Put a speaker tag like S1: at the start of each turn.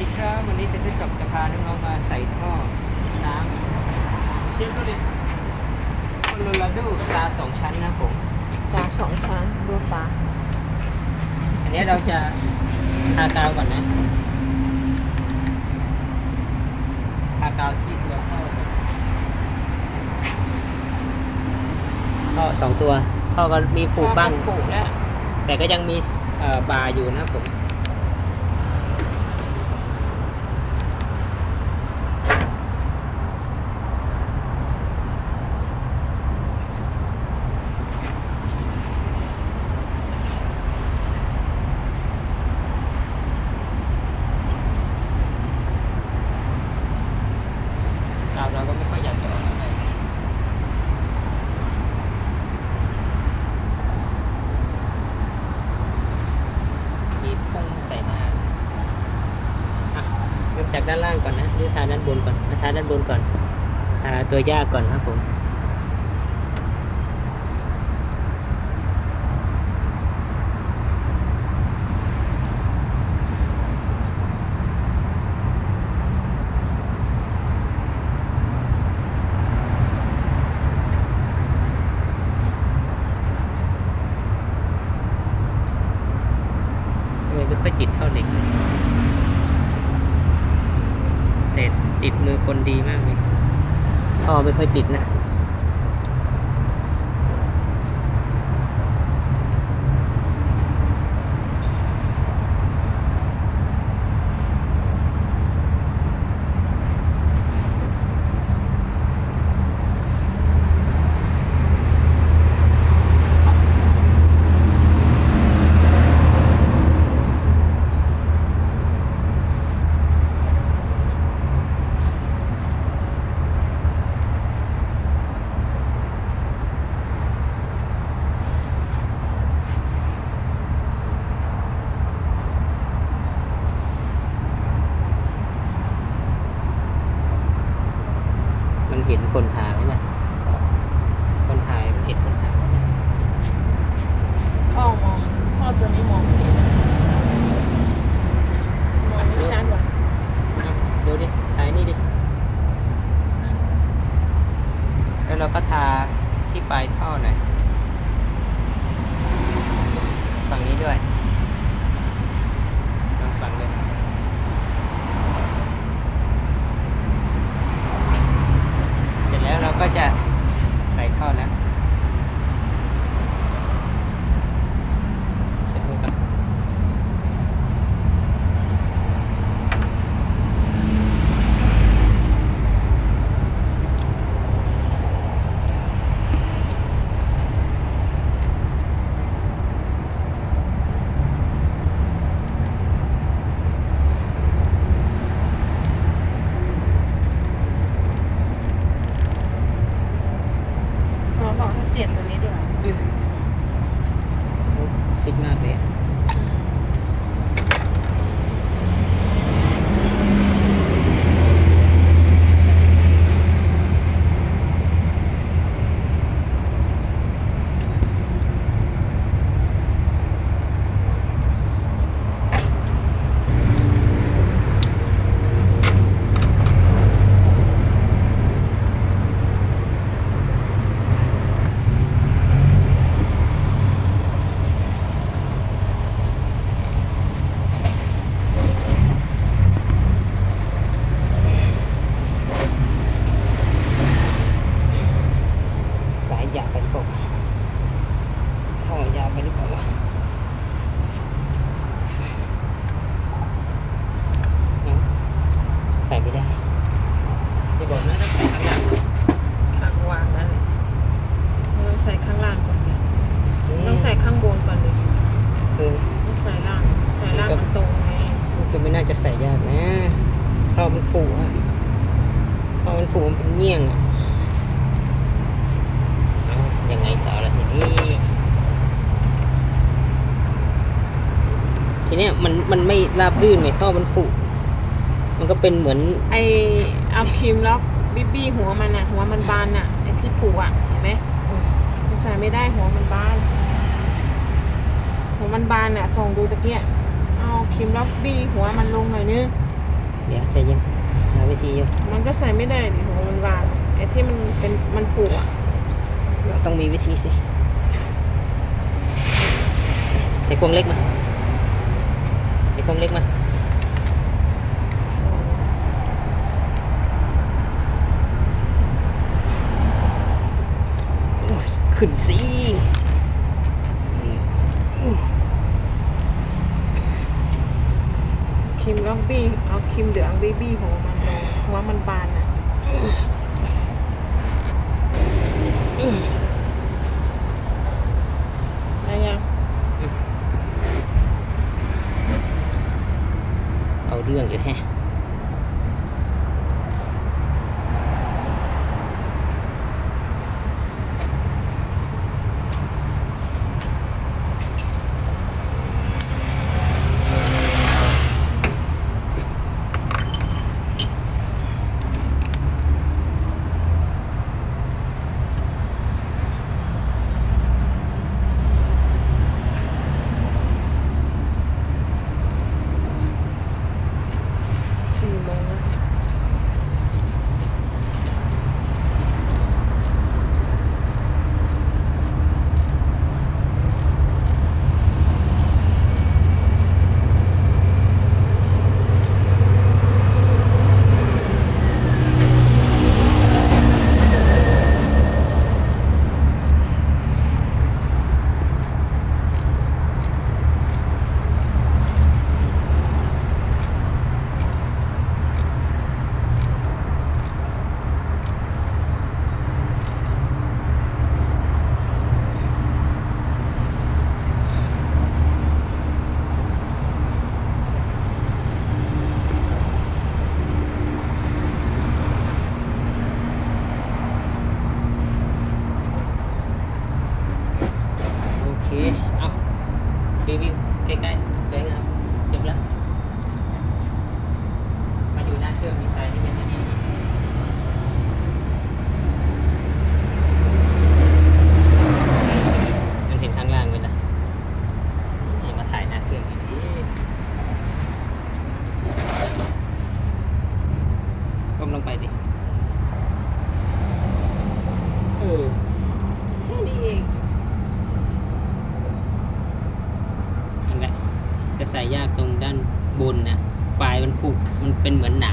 S1: ดีครับ วันนี้เซนต์กับจะพาน้องๆมาใส่ท่อน้ำเชฟโรเลตโคโลราโดตาสองชั้นนะครับผม
S2: จากสองชั้นดูตา
S1: อันนี้เราจะทากาวก่อนนะทากาวที่ตัวท่อก่อนท่อสองตัวท่อก็มีผูกบ้าง
S2: ปลูกแล้ว
S1: แต่ก็ยังมีเอ่อบาร์อยู่นะครับผม เราเราก็ไม่ค่อยอยากจะออกอะไรมีพุ่งใส่หน้าอะเริ่ม จากด้านล่างก่อนนะหรือทาด้านบนก่อนมาทาด้านบนก่อนทาตัวยากก่อนครับผมทำไมไม่ค่อยติดเท่าเหล็กเลย แต่ติดมือคนดีมากเลยท่อไม่ค่อยติดนะ เห็นคนถ่ายไหมนะคนถ่ายมันเห็นคนถ่าย
S2: ท่อมองท่อตัวนี้มองไม่เห็นมองไม่ชัดว่ะ
S1: เอาดูดิถ่ายนี่ดิ แล้วเราก็ทาที่ปลายท่อหน่อย ฝั่งนี้ด้วยลองฝั่งเลย เสร็จแล้วเราก็จะใส่ท่อแล้วเช็ดมือก่อน
S2: เขาบอกให้เปลี่ยนตัวนี้ด้วย
S1: ซิกมากเลยอะสายยาวไปหรือเปล่าวะ ท่อยาวไปหรือเปล่าวะเอาใส่ไม่ได้อย่าบอกนะต้องใส่ข้างหลัง
S2: ข้างวางนั่นเลยไม่ต้องใส่ข้างล่างก่อนดิต้องใส่ข้างบนก่อนดิ
S1: คือ
S2: ต้องใส่ล่างใส่ล่างมันตรงไง
S1: มันจะไม่น่าจะใส่ยากนะท่อมันผูอะท่อมันผูมันเป็นเงี้ยงอะ นี่ยมันมันไม่ราบรื่นไงท่อมันผุมันก็เป็นเหมือน
S2: ไอเอาครีมล็อกบีบีหัวมันอะหัวมันบานอะไอที่ผูกอะเห็นไหมมันใส่ไม่ได้หัวมันบาน หัวมันบานอะส่องดูตะเกียะเอาครีมล็อกบีหัวมันลงหน่อยนึง
S1: เดี๋ยวใจเย็นหาวิธีอยู่
S2: มันก็ใส่ไม่ได้ดิหัวมันบานไอที่มันเป็นมันผูกอะ
S1: ต้องมีวิธีสิใช้กวงเล็กมา เดี๋ยวกล้อเล็กมาขึ้นสิ
S2: คิมลอกบี้เอาคิมเดื
S1: ออังเบบี้ของมันหัวมันบานอะ เลย bên mình nè